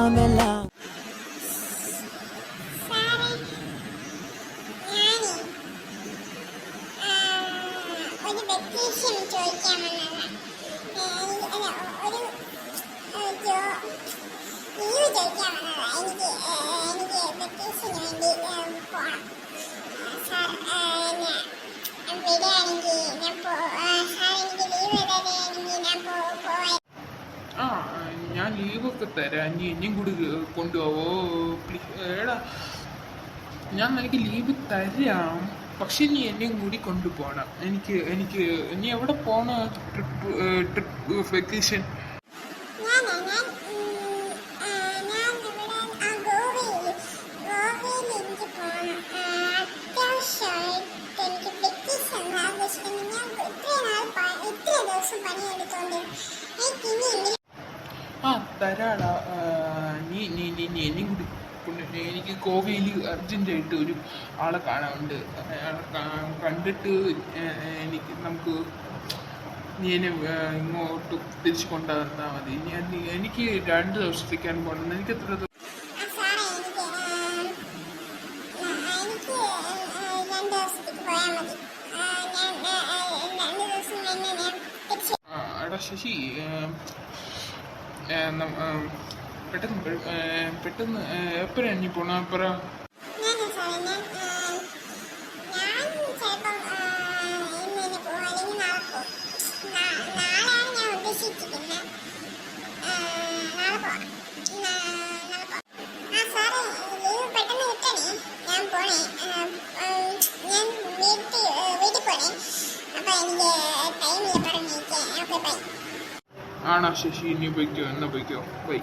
നാമെല്ലാം ഞാൻ പോ സാർ എനിക്ക് ലീവ് തരുകയാണെങ്കിൽ ഞാൻ പോ ആ ഞാൻ ലീവൊക്കെ തരാം. നീ എന്നെയും കൂടി കൊണ്ടുപോവോ? എടാ ഞാൻ നിനക്ക് ലീവ് തരാം. പക്ഷെ നീ എന്നെയും കൂടി കൊണ്ടുപോകണം. എനിക്ക് എനിക്ക് നീ എവിടെ പോണ? ട്രിപ്പ് ട്രിപ്പ് വെക്കേഷൻ ദിവസം പണിയെടുത്തോണ്ട് എനിക്ക് ഇനി എന്തെങ്കിലും ആ തരാടാ നീ നീ നീ നീ എന്നെയും കൂടി. കൊണ്ടിട്ട് എനിക്ക് കോവയിൽ അർജന്റായിട്ട് ഒരു ആളെ കാണാനുണ്ട്. അയാളെ കണ്ടിട്ട് എനിക്ക് നമുക്ക് നീ എന്നെ ഇങ്ങോട്ട് തിരിച്ചു കൊണ്ടുവന്നാൽ മതി. എനിക്ക് രണ്ട് ദിവസത്തേക്കാണ് പോകണം എനിക്ക് എത്ര ശശി പെട്ടെന്ന് പെട്ടെന്ന് എപ്പോഴാണ് നീ പോണ അപ്പുറം വീട്ടിൽ വീട്ടിൽ പോണേ അപ്പം എനിക്ക് ടൈമില്ല പറഞ്ഞേക്കാം ഓക്കെ ബൈ ആണോ ശശി ഇനി ഉപയോഗിക്കോ എന്നാ ഉപയോഗിക്കോ? ബൈ